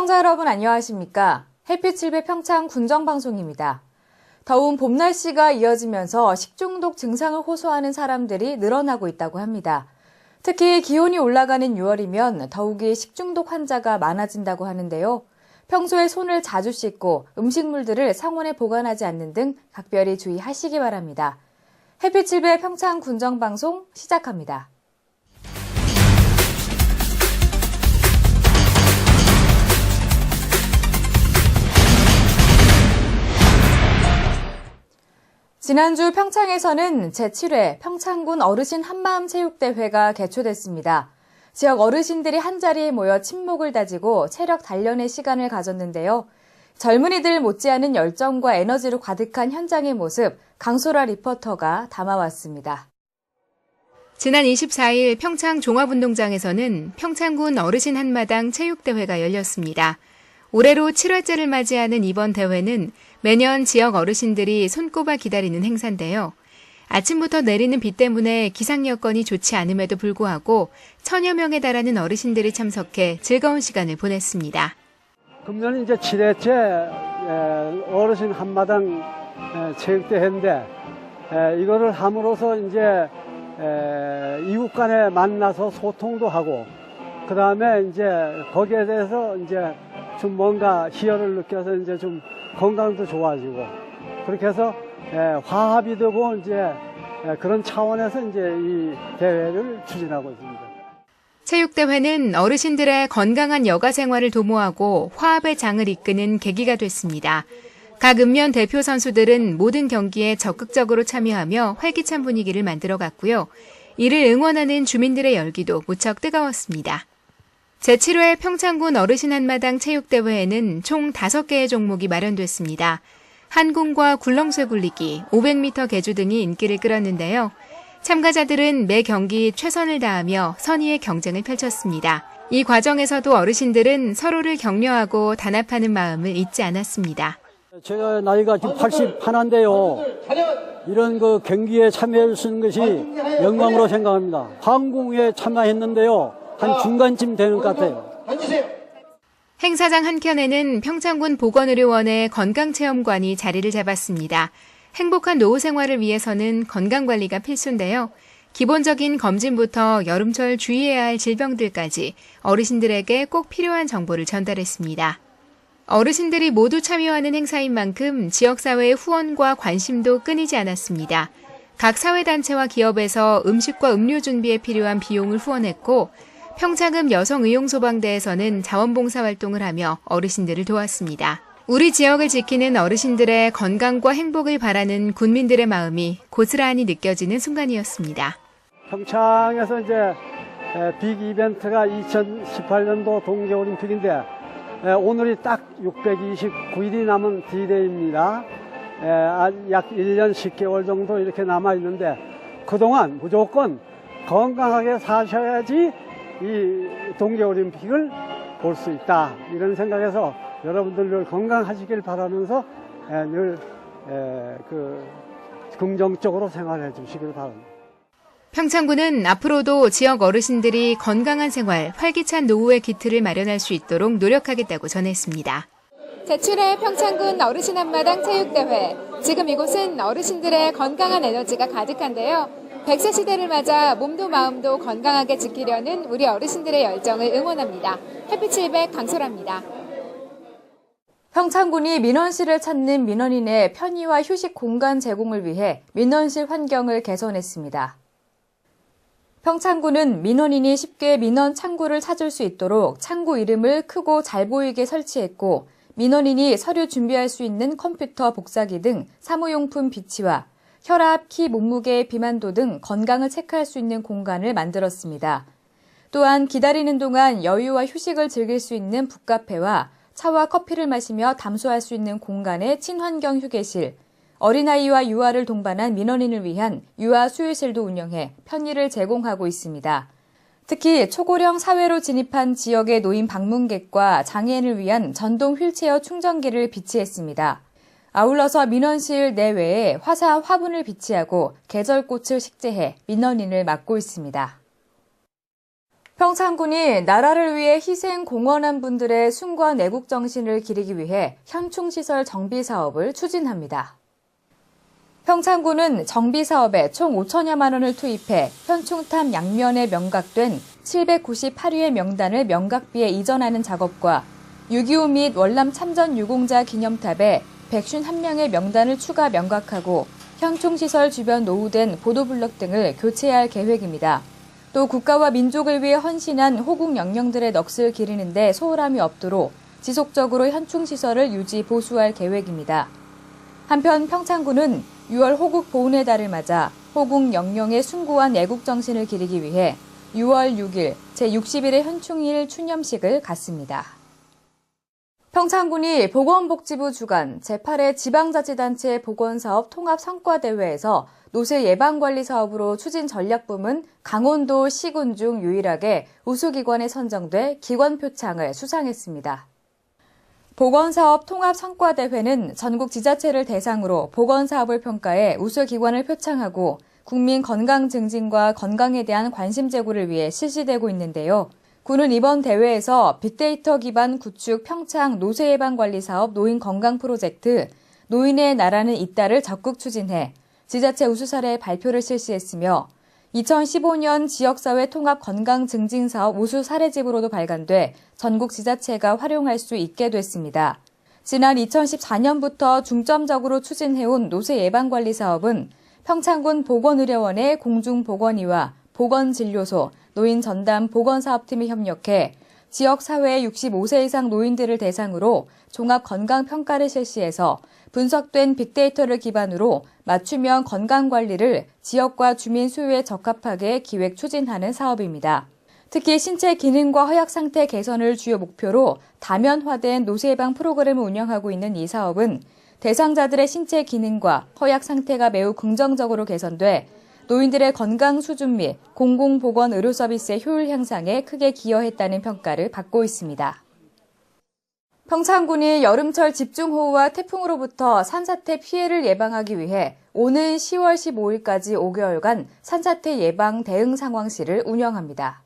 시청자 여러분 안녕하십니까? 7배 평창 군정방송입니다. 더운 봄 날씨가 이어지면서 식중독 증상을 호소하는 사람들이 늘어나고 있다고 합니다. 특히 기온이 올라가는 6월이면 더욱이 식중독 환자가 많아진다고 하는데요. 평소에 손을 자주 씻고 음식물들을 상온에 보관하지 않는 등 각별히 주의하시기 바랍니다. 7배 평창 군정방송 시작합니다. 지난주 평창에서는 제7회 평창군 어르신 한마음 체육대회가 개최됐습니다. 지역 어르신들이 한자리에 모여 친목을 다지고 체력 단련의 시간을 가졌는데요. 젊은이들 못지않은 열정과 에너지로 가득한 현장의 모습 강소라 리포터가 담아왔습니다. 지난 24일 평창 종합운동장에서는 평창군 어르신 한마당 체육대회가 열렸습니다. 올해로 7회째를 맞이하는 이번 대회는 매년 지역 어르신들이 손꼽아 기다리는 행사인데요. 아침부터 내리는 비 때문에 기상 여건이 좋지 않음에도 불구하고 천여 명에 달하는 어르신들이 참석해 즐거운 시간을 보냈습니다. 금년 이제 7회째 어르신 한마당 에, 체육대회인데 에, 이거를 함으로써 이제 에, 이웃 간에 만나서 소통도 하고 그 다음에 이제 거기에 대해서 이제 좀 뭔가 희열을 느껴서 이제 좀 건강도 좋아지고 그렇게 해서 에, 화합이 되고 이제 에, 그런 차원에서 이제 이 대회를 추진하고 있습니다. 체육대회는 어르신들의 건강한 여가 생활을 도모하고 화합의 장을 이끄는 계기가 됐습니다. 각 읍면 대표 선수들은 모든 경기에 적극적으로 참여하며 활기찬 분위기를 만들어 갔고요. 이를 응원하는 주민들의 열기도 무척 뜨거웠습니다. 제7회 평창군 어르신 한마당 체육대회에는 총 5개의 종목이 마련됐습니다. 한궁과 굴렁쇠 굴리기, 500m 계주 등이 인기를 끌었는데요. 참가자들은 매 경기 최선을 다하며 선의의 경쟁을 펼쳤습니다. 이 과정에서도 어르신들은 서로를 격려하고 단합하는 마음을 잊지 않았습니다. 제가 나이가 지금 80 하나인데요. 이런 그 경기에 참여할 수 있는 것이 영광으로 생각합니다. 항공에 참여했는데요. 한 중간쯤 되는 것 같아요. 행사장 한켠에는 평창군 보건의료원의 건강체험관이 자리를 잡았습니다. 행복한 노후 생활을 위해서는 건강관리가 필수인데요. 기본적인 검진부터 여름철 주의해야 할 질병들까지 어르신들에게 꼭 필요한 정보를 전달했습니다. 어르신들이 모두 참여하는 행사인 만큼 지역사회의 후원과 관심도 끊이지 않았습니다. 각 사회단체와 기업에서 음식과 음료 준비에 필요한 비용을 후원했고 평창읍 여성의용소방대에서는 자원봉사 활동을 하며 어르신들을 도왔습니다. 우리 지역을 지키는 어르신들의 건강과 행복을 바라는 군민들의 마음이 고스란히 느껴지는 순간이었습니다. 평창에서 이제 에, 빅 이벤트가 2018년도 동계올림픽인데 에, 오늘이 딱 629일이 남은 아, 약 1년 10개월 정도 이렇게 남아 있는데 그동안 무조건 건강하게 사셔야지 이 동계올림픽을 볼 수 있다 이런 생각에서 여러분들 늘 건강하시길 바라면서 에, 늘 에, 그, 긍정적으로 생활해 주시길 바랍니다. 평창군은 앞으로도 지역 어르신들이 건강한 생활, 활기찬 노후의 기틀을 마련할 수 있도록 노력하겠다고 전했습니다. 제7회 평창군 어르신 한마당 체육대회. 지금 이곳은 어르신들의 건강한 에너지가 가득한데요. 100세 시대를 맞아 몸도 마음도 건강하게 지키려는 우리 어르신들의 열정을 응원합니다. 700 강소라입니다. 평창군이 민원실을 찾는 민원인의 편의와 휴식 공간 제공을 위해 민원실 환경을 개선했습니다. 평창군은 민원인이 쉽게 민원 창구를 찾을 수 있도록 창구 이름을 크고 잘 보이게 설치했고 민원인이 서류 준비할 수 있는 컴퓨터 복사기 등 사무용품 비치와 혈압, 키, 몸무게, 비만도 등 건강을 체크할 수 있는 공간을 만들었습니다. 또한 기다리는 동안 여유와 휴식을 즐길 수 있는 북카페와 차와 커피를 마시며 담소할 수 있는 공간의 친환경 휴게실, 어린아이와 유아를 동반한 민원인을 위한 유아 수유실도 운영해 편의를 제공하고 있습니다. 특히 초고령 사회로 진입한 지역의 노인 방문객과 장애인을 위한 전동 휠체어 충전기를 비치했습니다. 아울러서 민원실 내외에 화사한 화분을 비치하고 계절꽃을 식재해 민원인을 맡고 있습니다. 평창군이 나라를 위해 희생 공헌한 분들의 숭고한 애국 정신을 기리기 위해 현충시설 정비 사업을 추진합니다. 평창군은 정비 사업에 총 5천여만 원을 투입해 현충탑 양면에 명각된 798위의 명단을 명각비에 이전하는 작업과 6.25 및 월남 참전 유공자 기념탑에 151명의 명단을 추가 명각하고 현충시설 주변 노후된 보도블럭 등을 교체할 계획입니다. 또 국가와 민족을 위해 헌신한 호국 영령들의 넋을 기리는데 소홀함이 없도록 지속적으로 현충시설을 유지 보수할 계획입니다. 한편 평창군은 6월 호국 보훈의 달을 맞아 호국 영령의 숭고한 애국 정신을 기리기 위해 6월 6일 제61회 현충일 추념식을 갖습니다. 평창군이 보건복지부 주관 제8회 지방자치단체 보건사업 통합성과대회에서 노쇠 예방관리 사업으로 추진 전략부문 강원도 시군 중 유일하게 우수기관에 선정돼 기관 표창을 수상했습니다. 보건사업 통합성과대회는 전국 지자체를 대상으로 보건사업을 평가해 우수기관을 표창하고 국민 건강 증진과 건강에 대한 관심 제고를 위해 실시되고 있는데요. 군은 이번 대회에서 빅데이터 기반 구축 평창 노쇠 예방 관리 사업 노인 건강 프로젝트 노인의 나라는 있다를 적극 추진해 지자체 우수 사례 발표를 실시했으며 2015년 지역사회 통합 건강 증진 사업 우수 사례집으로도 발간돼 전국 지자체가 활용할 수 있게 됐습니다. 지난 2014년부터 중점적으로 추진해온 노쇠 예방 관리 사업은 평창군 보건의료원의 공중보건의와 보건진료소, 노인 전담 보건사업팀이 협력해 지역 사회 65세 이상 노인들을 대상으로 종합 건강 평가를 실시해서 분석된 빅데이터를 기반으로 맞춤형 건강 관리를 지역과 주민 수요에 적합하게 기획 추진하는 사업입니다. 특히 신체 기능과 허약 상태 개선을 주요 목표로 다면화된 노쇠 예방 프로그램을 운영하고 있는 이 사업은 대상자들의 신체 기능과 허약 상태가 매우 긍정적으로 개선돼 노인들의 건강 수준 및 공공보건 의료 서비스의 효율 향상에 크게 기여했다는 평가를 받고 있습니다. 평창군이 여름철 집중호우와 태풍으로부터 산사태 피해를 예방하기 위해 오는 10월 15일까지 5개월간 산사태 예방 대응 상황실을 운영합니다.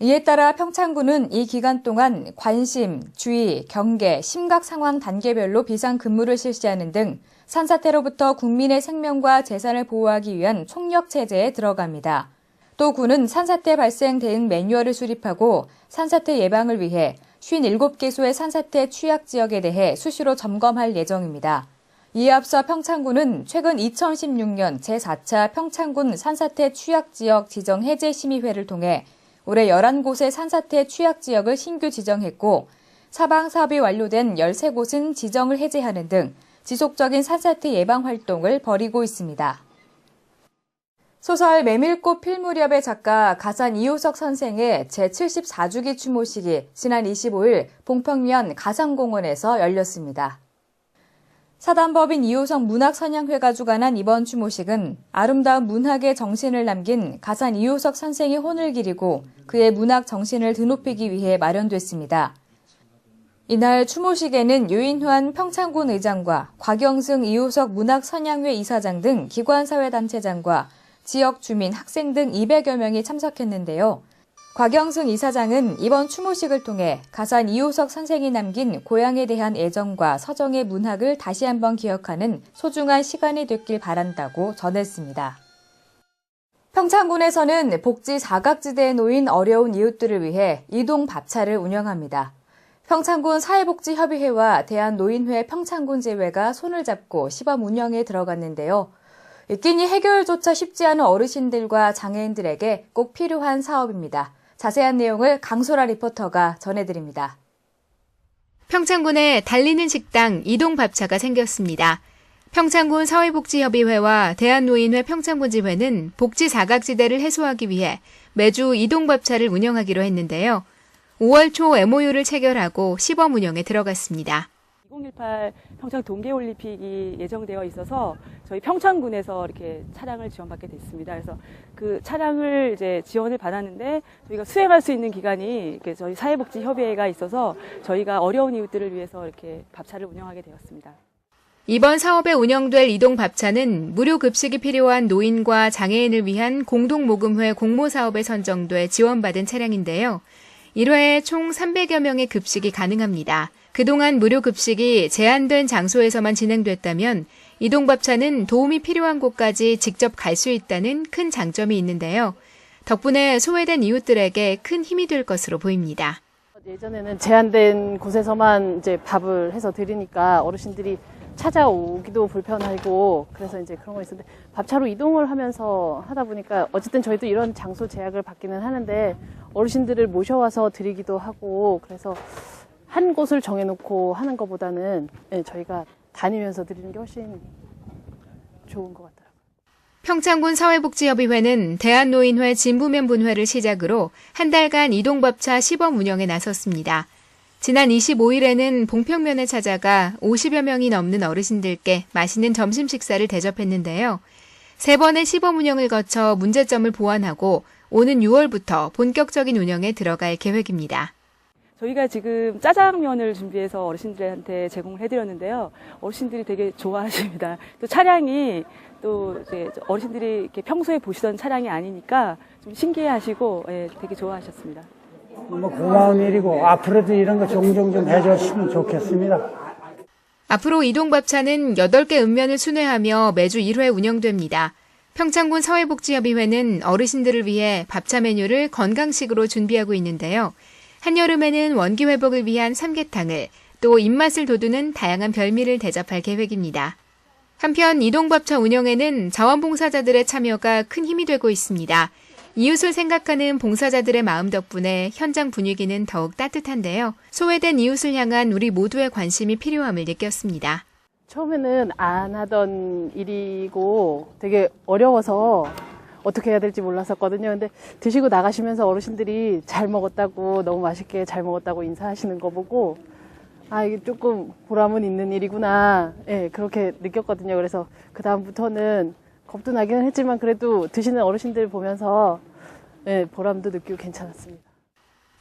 이에 따라 평창군은 이 기간 동안 관심, 주의, 경계, 심각 상황 단계별로 비상 근무를 실시하는 등 산사태로부터 국민의 생명과 재산을 보호하기 위한 총력 체제에 들어갑니다. 또 군은 산사태 발생 대응 매뉴얼을 수립하고 산사태 예방을 위해 57개소의 산사태 취약 지역에 대해 수시로 점검할 예정입니다. 이에 앞서 평창군은 최근 2016년 제4차 평창군 산사태 취약 지역 지정 해제 심의회를 통해 올해 11곳의 산사태 취약 지역을 신규 지정했고 사방 사업이 완료된 13곳은 지정을 해제하는 등 지속적인 산사태 예방 활동을 벌이고 있습니다. 소설 메밀꽃 필 무렵의 작가 가산 이호석 선생의 제74주기 추모식이 지난 25일 봉평면 가산공원에서 열렸습니다. 사단법인 이호석 문학선양회가 주관한 이번 추모식은 아름다운 문학의 정신을 남긴 가산 이호석 선생의 혼을 기리고 그의 문학 정신을 드높이기 위해 마련됐습니다. 이날 추모식에는 유인환 평창군 의장과 곽영승 이호석 문학선양회 이사장 등 기관사회단체장과 지역 주민, 학생 등 200여 명이 참석했는데요. 곽영승 이사장은 이번 추모식을 통해 가산 이호석 선생이 남긴 고향에 대한 애정과 서정의 문학을 다시 한번 기억하는 소중한 시간이 됐길 바란다고 전했습니다. 평창군에서는 복지 사각지대에 놓인 어려운 이웃들을 위해 이동 밥차를 운영합니다. 평창군 사회복지협의회와 대한노인회 평창군제회가 손을 잡고 시범 운영에 들어갔는데요. 끼니 해결조차 쉽지 않은 어르신들과 장애인들에게 꼭 필요한 사업입니다. 자세한 내용을 강소라 리포터가 전해드립니다. 평창군에 달리는 식당 이동밥차가 생겼습니다. 평창군 사회복지협의회와 대한노인회 평창군지회는 복지 사각지대를 해소하기 위해 매주 이동밥차를 운영하기로 했는데요. 5월 초 MOU를 체결하고 시범 운영에 들어갔습니다. 2018 평창 동계올림픽이 예정되어 있어서 저희 평창군에서 이렇게 차량을 지원받게 됐습니다. 그래서 그 차량을 이제 지원을 받았는데 저희가 수행할 수 있는 기간이 이렇게 저희 사회복지협의회가 있어서 저희가 어려운 이웃들을 위해서 이렇게 밥차를 운영하게 되었습니다. 이번 사업에 운영될 이동 밥차는 무료 급식이 필요한 노인과 장애인을 위한 공동모금회 공모 사업에 선정돼 지원받은 차량인데요. 1회에 총 300여 명의 급식이 가능합니다. 그동안 무료 급식이 제한된 장소에서만 진행됐다면 이동밥차는 도움이 필요한 곳까지 직접 갈 수 있다는 큰 장점이 있는데요. 덕분에 소외된 이웃들에게 큰 힘이 될 것으로 보입니다. 예전에는 제한된 곳에서만 이제 밥을 해서 드리니까 어르신들이 찾아오기도 불편하고 그래서 이제 그런 거 있었는데 밥차로 이동을 하면서 하다 보니까 어쨌든 저희도 이런 장소 제약을 받기는 하는데 어르신들을 모셔와서 드리기도 하고 그래서 한 곳을 정해놓고 하는 것보다는 예, 저희가 다니면서 드리는 게 훨씬 좋은 것 같아요. 평창군 사회복지협의회는 대한노인회 진부면 분회를 시작으로 한 달간 이동밥차 시범 운영에 나섰습니다. 지난 25일에는 봉평면에 찾아가 50여 명이 넘는 어르신들께 맛있는 점심 식사를 대접했는데요. 세 번의 시범 운영을 거쳐 문제점을 보완하고 오는 6월부터 본격적인 운영에 들어갈 계획입니다. 저희가 지금 짜장면을 준비해서 어르신들한테 제공을 해드렸는데요. 어르신들이 되게 좋아하십니다. 또 차량이 또 이제 어르신들이 이렇게 평소에 보시던 차량이 아니니까 좀 신기해하시고 예, 되게 좋아하셨습니다. 뭐 고마운 일이고 앞으로도 이런 거 종종 좀 해줬으면 좋겠습니다. 앞으로 이동밥차는 8개 읍면을 순회하며 매주 1회 운영됩니다. 평창군 사회복지협의회는 어르신들을 위해 밥차 메뉴를 건강식으로 준비하고 있는데요. 한여름에는 원기 회복을 위한 삼계탕을 또 입맛을 돋우는 다양한 별미를 대접할 계획입니다. 한편 이동밥차 운영에는 자원봉사자들의 참여가 큰 힘이 되고 있습니다. 이웃을 생각하는 봉사자들의 마음 덕분에 현장 분위기는 더욱 따뜻한데요. 소외된 이웃을 향한 우리 모두의 관심이 필요함을 느꼈습니다. 처음에는 안 하던 일이고 되게 어려워서 어떻게 해야 될지 몰랐었거든요. 근데 드시고 나가시면서 어르신들이 잘 먹었다고 너무 맛있게 잘 먹었다고 인사하시는 거 보고 아 이게 조금 보람은 있는 일이구나. 예, 그렇게 느꼈거든요. 그래서 그 다음부터는 겁도 나기는 했지만 그래도 드시는 어르신들 보면서 예, 보람도 느끼고 괜찮았습니다.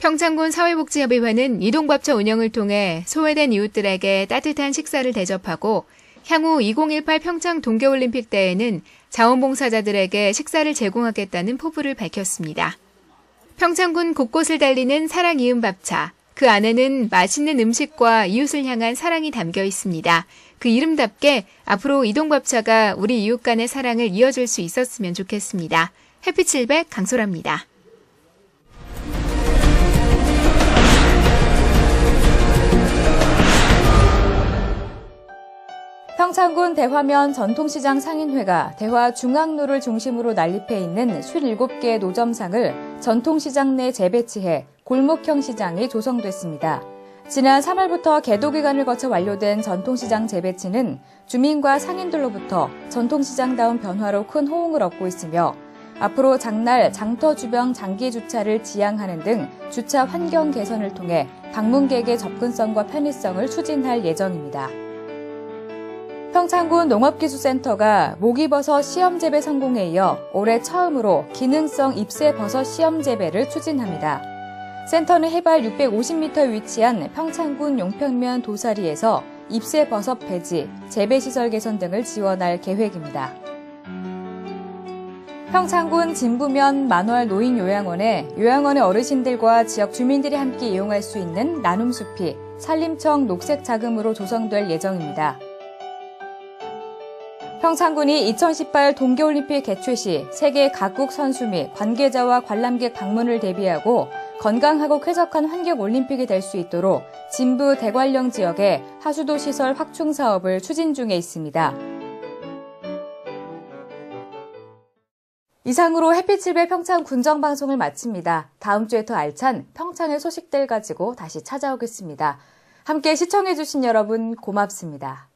평창군 사회복지협의회는 이동밥차 운영을 통해 소외된 이웃들에게 따뜻한 식사를 대접하고 향후 2018 평창 동계올림픽 때에는 자원봉사자들에게 식사를 제공하겠다는 포부를 밝혔습니다. 평창군 곳곳을 달리는 사랑 이음 밥차. 그 안에는 맛있는 음식과 이웃을 향한 사랑이 담겨 있습니다. 그 이름답게 앞으로 이동밥차가 우리 이웃 간의 사랑을 이어줄 수 있었으면 좋겠습니다. 해피칠백 강소라입니다. 창군 대화면 전통시장 상인회가 대화 중앙로를 중심으로 난립해 있는 57개 노점상을 전통시장 내 재배치해 골목형 시장이 조성됐습니다. 지난 3월부터 개도 기간을 거쳐 완료된 전통시장 재배치는 주민과 상인들로부터 전통시장다운 변화로 큰 호응을 얻고 있으며 앞으로 장날 장터 주변 장기 주차를 지양하는 등 주차 환경 개선을 통해 방문객의 접근성과 편의성을 추진할 예정입니다. 평창군 농업기술센터가 모기버섯 시험재배 성공에 이어 올해 처음으로 기능성 잎새버섯 시험재배를 추진합니다. 센터는 해발 650m 위치한 평창군 용평면 도사리에서 잎새버섯 배지, 재배시설 개선 등을 지원할 계획입니다. 평창군 진부면 만월 노인요양원에 요양원의 어르신들과 지역 주민들이 함께 이용할 수 있는 나눔숲이 산림청 녹색 자금으로 조성될 예정입니다. 평창군이 2018 동계올림픽 개최 시 세계 각국 선수 및 관계자와 관람객 방문을 대비하고 건강하고 쾌적한 환경 올림픽이 될 수 있도록 진부 대관령 지역에 하수도 시설 확충 사업을 추진 중에 있습니다. 이상으로 햇빛집의 평창 군정 방송을 마칩니다. 다음 주에 더 알찬 평창의 소식들 가지고 다시 찾아오겠습니다. 함께 시청해주신 여러분 고맙습니다.